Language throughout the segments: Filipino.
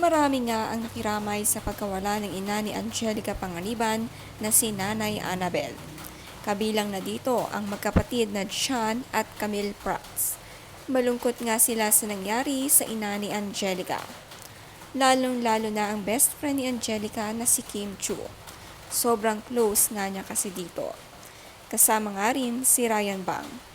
Marami nga ang nakiramay sa pagkawala ng ina ni Angelica Panganiban na si Nanay Annabel. Kabilang na dito ang magkapatid na John at Camille Prats. Malungkot nga sila sa nangyari sa ina ni Angelica. Lalong-lalo na ang best friend ni Angelica na si Kim Chu. Sobrang close nga niya kasi dito. Kasama nga rin si Ryan Bang.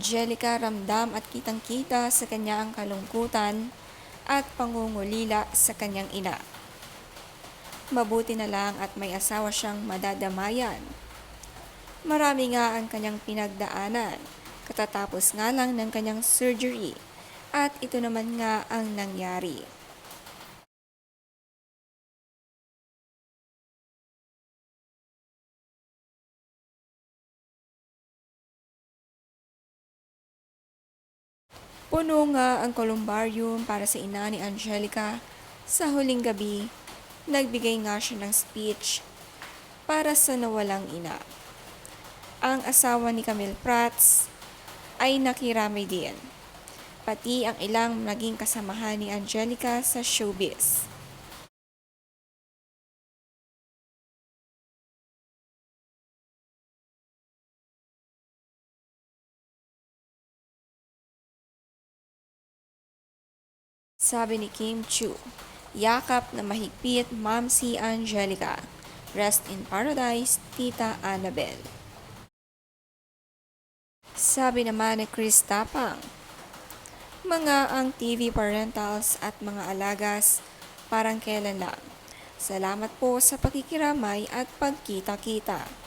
Angelica ramdam at kitang-kita sa kanya ang kalungkutan at pangungulila sa kanyang ina. Mabuti na lang at may asawa siyang madadamayan. Marami nga ang kanyang pinagdaanan, katatapos nga lang ng kanyang surgery at ito naman nga ang nangyari. Puno nga ang columbarium para sa ina ni Angelica sa huling gabi. Nagbigay nga siya ng speech para sa nawalang ina. Ang asawa ni Camille Prats ay nakiramay din, pati ang ilang naging kasamahan ni Angelica sa showbiz. Sabi ni Kim Chu, yakap na mahigpit Ma'am si Angelica. Rest in paradise, Tita Annabel. Sabi naman ni Chris Tapang, mga ang TV parentals at mga alagas parang kailan lang. Salamat po sa pakikiramay at pagkita-kita.